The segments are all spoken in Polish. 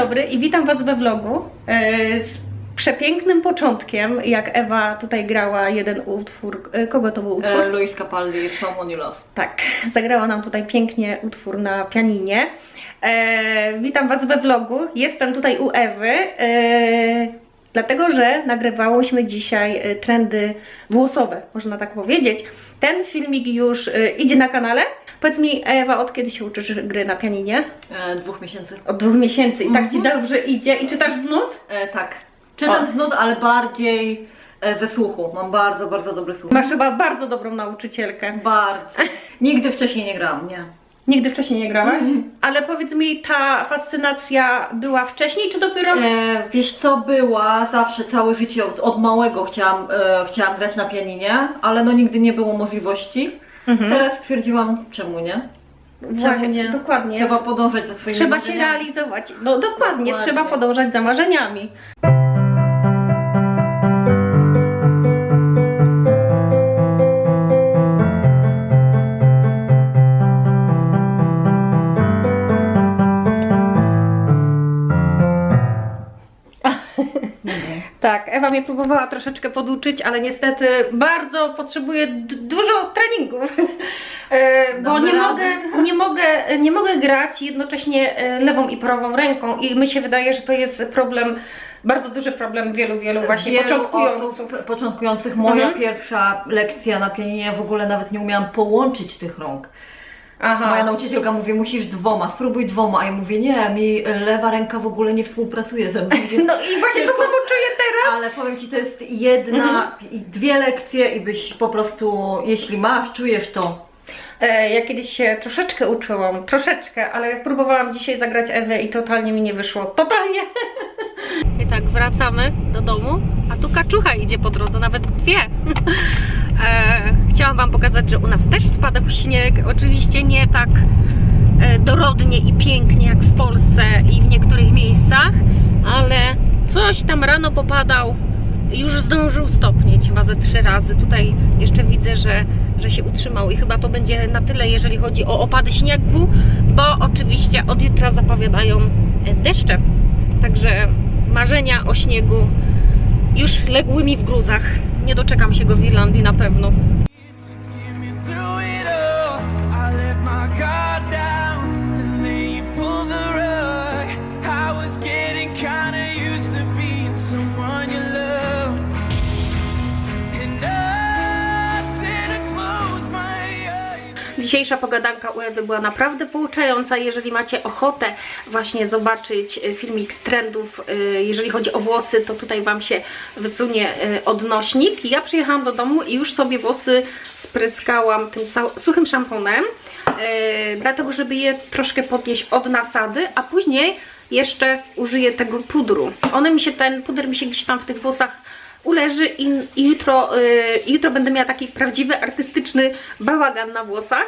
dobry i witam Was we vlogu e, z przepięknym początkiem, jak Ewa tutaj grała jeden utwór. E, Kogo to był utwór? E, Luis Capaldi, Someone You Love. Tak, zagrała nam tutaj pięknie utwór na pianinie. E, witam Was we vlogu. Jestem tutaj u Ewy, e, dlatego że nagrywałyśmy dzisiaj e, trendy włosowe, można tak powiedzieć. Ten filmik już e, idzie na kanale. Powiedz mi, Ewa, od kiedy się uczysz gry na pianinie? E, dwóch miesięcy. Od dwóch miesięcy i tak Ci dobrze idzie. I czytasz z nut? E, tak. Czytam O. z nut, ale bardziej ze słuchu. Mam bardzo, bardzo dobry słuch. Masz chyba bardzo dobrą nauczycielkę. Bardzo. Nigdy wcześniej nie grałam, nie. Nigdy wcześniej nie grałaś? Ale powiedz mi, ta fascynacja była wcześniej, czy dopiero... E, wiesz co, była zawsze całe życie od, od małego chciałam, e, chciałam grać na pianinie, ale no nigdy nie było możliwości. Mhm. Teraz stwierdziłam, czemu nie? Właśnie, nie? dokładnie. Trzeba podążać za swoimi Trzeba się marzeniami. realizować. No dokładnie, Dokładnie. trzeba podążać za marzeniami. Tak, Ewa mnie próbowała troszeczkę poduczyć, ale niestety bardzo potrzebuję dużo treningów, E, bo nie mogę, nie, mogę, nie mogę grać jednocześnie e, lewą i prawą ręką i mi się wydaje, że to jest problem, bardzo duży problem wielu, wielu właśnie Wielu początkujących. osób początkujących. Moja Mhm. pierwsza lekcja na pianinie w ogóle nawet nie umiałam połączyć tych rąk. Aha. Moja nauczycielka mówi, musisz dwoma, spróbuj dwoma, a ja mówię, nie, mi lewa ręka w ogóle nie współpracuje ze mną. No i właśnie to samo czuję teraz. Ale powiem Ci, to jest jedna, i dwie lekcje i byś po prostu, jeśli masz, czujesz to, E, Ja kiedyś się troszeczkę uczyłam, troszeczkę, ale próbowałam dzisiaj zagrać Ewę i totalnie mi nie wyszło. Totalnie! I tak, wracamy do domu, a tu kaczucha idzie po drodze, nawet dwie. E, chciałam Wam pokazać, że u nas też spadał śnieg. Oczywiście nie tak e, dorodnie i pięknie jak w Polsce i w niektórych miejscach, ale coś tam rano popadał. Już zdążył stopnieć chyba ze trzy razy. Tutaj jeszcze widzę, że, że się utrzymał i chyba to będzie na tyle, jeżeli chodzi o opady śniegu, bo oczywiście od jutra zapowiadają e, deszcze. Także marzenia o śniegu już legły mi w gruzach. Nie doczekam się go w Irlandii na pewno. Dzisiejsza pogadanka u Ewy była naprawdę pouczająca. Jeżeli macie ochotę właśnie zobaczyć e, filmik z trendów, e, jeżeli chodzi o włosy, to tutaj Wam się wysunie e, odnośnik. Ja przyjechałam do domu i już sobie włosy spryskałam tym suchym szamponem, dlatego żeby je troszkę podnieść od nasady, a później jeszcze użyję tego pudru. One mi się, ten puder mi się gdzieś tam w tych włosach uleży i, i jutro, jutro będę miała taki prawdziwy, artystyczny bałagan na włosach.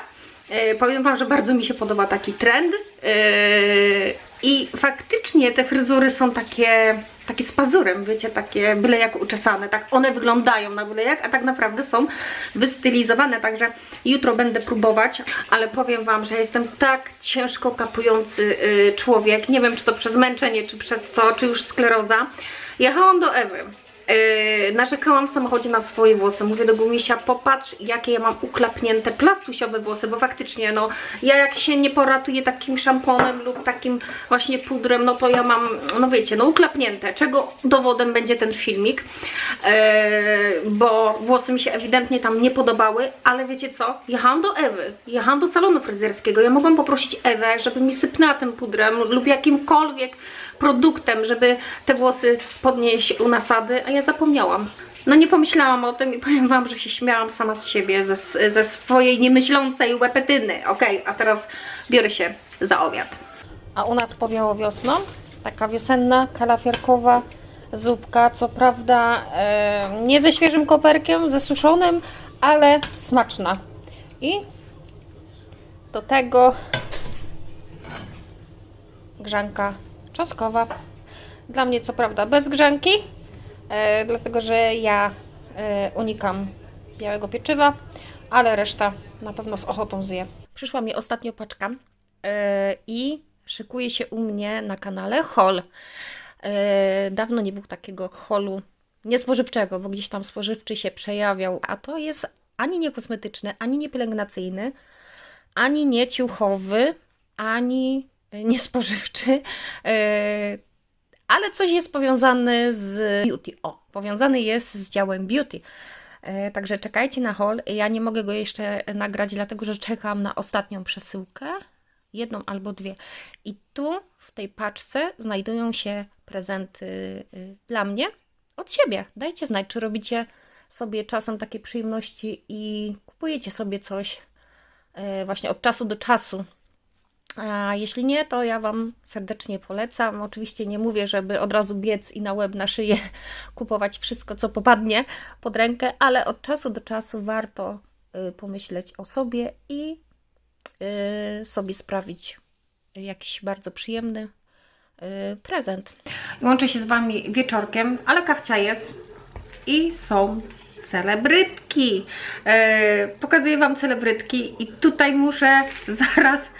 Y, powiem Wam, że bardzo mi się podoba taki trend. Y, I faktycznie te fryzury są takie, takie z pazurem, wiecie, takie byle jak uczesane. Tak one wyglądają na byle jak, a tak naprawdę są wystylizowane. Także jutro będę próbować, ale powiem Wam, że jestem tak ciężko kapujący y, człowiek. Nie wiem, czy to przez męczenie, czy przez co, czy już skleroza. Jechałam do Ewy. Yy, narzekałam w samochodzie na swoje włosy. Mówię do Gumisia, popatrz jakie ja mam uklapnięte plastusiowe włosy, bo faktycznie no, ja jak się nie poratuję takim szamponem lub takim właśnie pudrem, no to ja mam, no wiecie, no uklapnięte. Czego dowodem będzie ten filmik, yy, bo włosy mi się ewidentnie tam nie podobały, ale wiecie co, jechałam do Ewy, jechałam do salonu fryzjerskiego, ja mogłam poprosić Ewę, żeby mi sypnęła tym pudrem lub jakimkolwiek produktem, żeby te włosy podnieść u nasady, a ja zapomniałam. No nie pomyślałam o tym i powiem Wam, że się śmiałam sama z siebie, ze, ze swojej niemyślącej łepetyny. Okej, a teraz biorę się za obiad. A u nas powiało wiosną, taka wiosenna, kalafiorkowa zupka, co prawda e, nie ze świeżym koperkiem, ze suszonym, ale smaczna. I do tego grzanka czosnkowa. Dla mnie co prawda bez grzanki, e, dlatego że ja e, unikam białego pieczywa, ale reszta na pewno z ochotą zje. Przyszła mi ostatnio paczka e, i szykuje się u mnie na kanale haul. E, dawno nie było takiego holu niespożywczego, bo gdzieś tam spożywczy się przejawiał, a to jest ani nie kosmetyczny, ani nie pielęgnacyjny, ani nie ciuchowy, ani niespożywczy, e, ale coś jest powiązane z beauty. O, powiązany jest z działem beauty. E, Także czekajcie na haul. Ja nie mogę go jeszcze nagrać, dlatego że czekam na ostatnią przesyłkę. Jedną albo dwie. I tu w tej paczce znajdują się prezenty y, dla mnie od siebie. Dajcie znać, czy robicie sobie czasem takie przyjemności i kupujecie sobie coś e, właśnie od czasu do czasu. A jeśli nie, to ja Wam serdecznie polecam. Oczywiście nie mówię, żeby od razu biec i na łeb, na szyję kupować wszystko, co popadnie pod rękę, ale od czasu do czasu warto y, pomyśleć o sobie i y, sobie sprawić jakiś bardzo przyjemny y, prezent. Łączę się z Wami wieczorkiem, ale kawcia jest i są celebrytki. E, pokazuję Wam celebrytki i tutaj muszę zaraz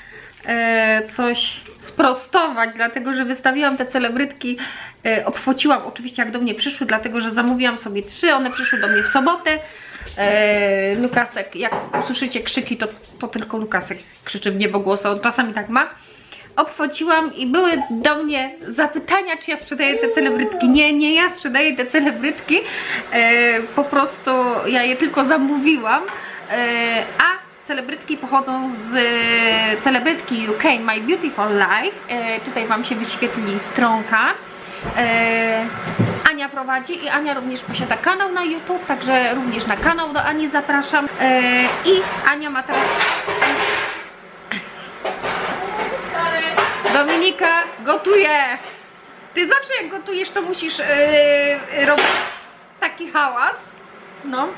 coś sprostować, dlatego że wystawiłam te celebrytki, e, obchwociłam oczywiście jak do mnie przyszły, dlatego że zamówiłam sobie trzy, one przyszły do mnie w sobotę. E, Lukasek, jak usłyszycie krzyki, to, to tylko Lukasek krzyczy w niebogłosa, on czasami tak ma obchwociłam i były do mnie zapytania, czy ja sprzedaję te celebrytki. Nie, nie ja sprzedaję te celebrytki, e, po prostu ja je tylko zamówiłam, e, a celebrytki pochodzą z e, celebrytki UK My Beautiful Life. E, tutaj Wam się wyświetli stronka. E, Ania prowadzi i Ania również posiada kanał na YouTube, także również na kanał do Ani zapraszam. E, I Ania ma teraz Dominika gotuje. Ty zawsze jak gotujesz, to musisz yy, robić taki hałas. No.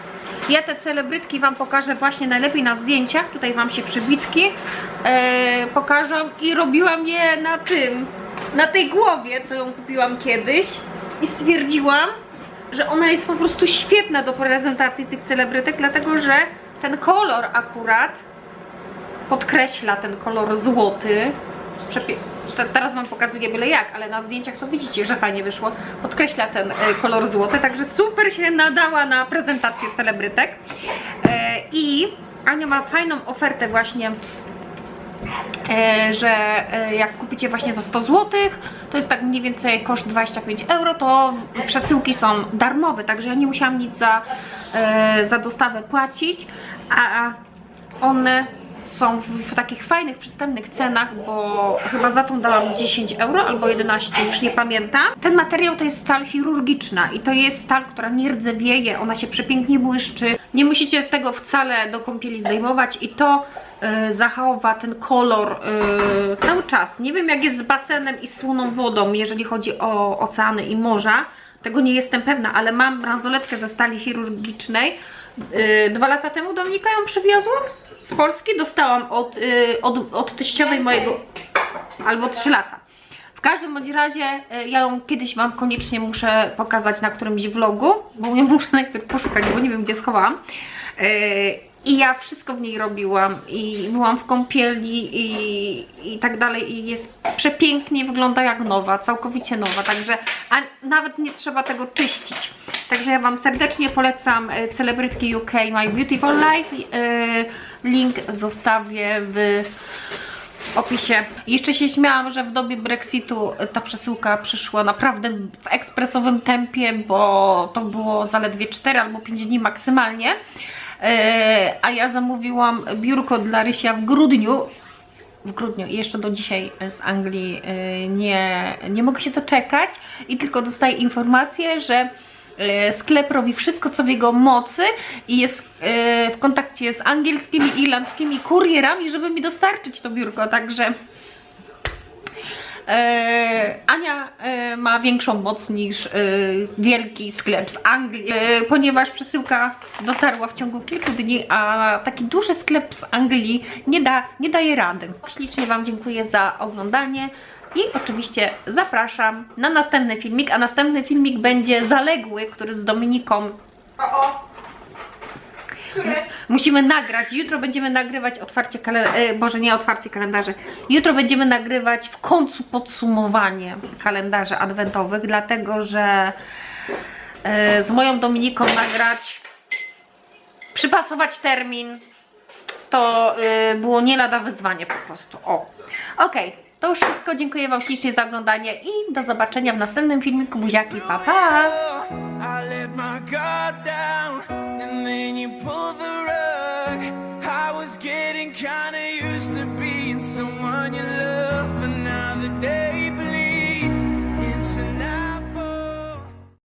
Ja te celebrytki Wam pokażę właśnie najlepiej na zdjęciach. Tutaj Wam się przybitki yy, pokażę i robiłam je na tym, na tej głowie, co ją kupiłam kiedyś i stwierdziłam, że ona jest po prostu świetna do prezentacji tych celebrytek, dlatego że ten kolor akurat podkreśla ten kolor złoty. Te- teraz Wam pokazuję byle jak, ale na zdjęciach to widzicie, że fajnie wyszło. Podkreśla ten e, kolor złoty, także super się nadała na prezentację celebrytek. E, I Ania ma fajną ofertę właśnie e, że jak kupicie właśnie za 100 zł, to jest tak mniej więcej koszt 25 euro, to przesyłki są darmowe, także ja nie musiałam nic za, za dostawę płacić, a one są w, w takich fajnych, przystępnych cenach, bo chyba za tą dałam 10 euro albo 11, już nie pamiętam. Ten materiał to jest stal chirurgiczna i to jest stal, która nie rdzewieje, ona się przepięknie błyszczy. Nie musicie tego wcale do kąpieli zdejmować i to y, zachowa ten kolor y, cały czas. Nie wiem jak jest z basenem i słoną wodą, jeżeli chodzi o oceany i morza. Tego nie jestem pewna, ale mam bransoletkę ze stali chirurgicznej. Yy, dwa lata temu Dominika ją przywiozłam z Polski. Dostałam od, yy, od, od teściowej mojego... Albo trzy lata. W każdym bądź razie yy, ja ją kiedyś Wam koniecznie muszę pokazać na którymś vlogu, bo ją muszę najpierw poszukać, bo nie wiem gdzie schowałam. Yy, I ja wszystko w niej robiłam i byłam w kąpieli i, i tak dalej i jest przepięknie, wygląda jak nowa, całkowicie nowa, także a nawet nie trzeba tego czyścić. Także ja Wam serdecznie polecam e, celebrytki UK My Beautiful Life. E, Link zostawię w opisie. Jeszcze się śmiałam, że w dobie Brexitu ta przesyłka przyszła naprawdę w ekspresowym tempie, bo to było zaledwie 4 albo 5 dni maksymalnie. E, A ja zamówiłam biurko dla Rysia w grudniu. W grudniu i jeszcze do dzisiaj z Anglii nie, nie mogę się doczekać i tylko dostaję informację, że sklep robi wszystko co w jego mocy i jest e, w kontakcie z angielskimi i irlandzkimi kurierami, żeby mi dostarczyć to biurko, także E, Ania e, ma większą moc niż e, wielki sklep z Anglii, e, ponieważ przesyłka dotarła w ciągu kilku dni, a taki duży sklep z Anglii nie, da, nie daje rady. Ślicznie Wam dziękuję za oglądanie. I oczywiście zapraszam na następny filmik, a następny filmik będzie zaległy, który z Dominiką O, o. Który? musimy nagrać. Jutro będziemy nagrywać otwarcie kalendarza, Boże nie otwarcie kalendarzy. Jutro będziemy nagrywać w końcu podsumowanie kalendarzy adwentowych, dlatego że e, z moją Dominiką nagrać, przypasować termin, to y, było nie lada wyzwanie po prostu. O, okej, to już wszystko. Dziękuję Wam ślicznie za oglądanie i do zobaczenia w następnym filmiku. Buziaki, pa pa!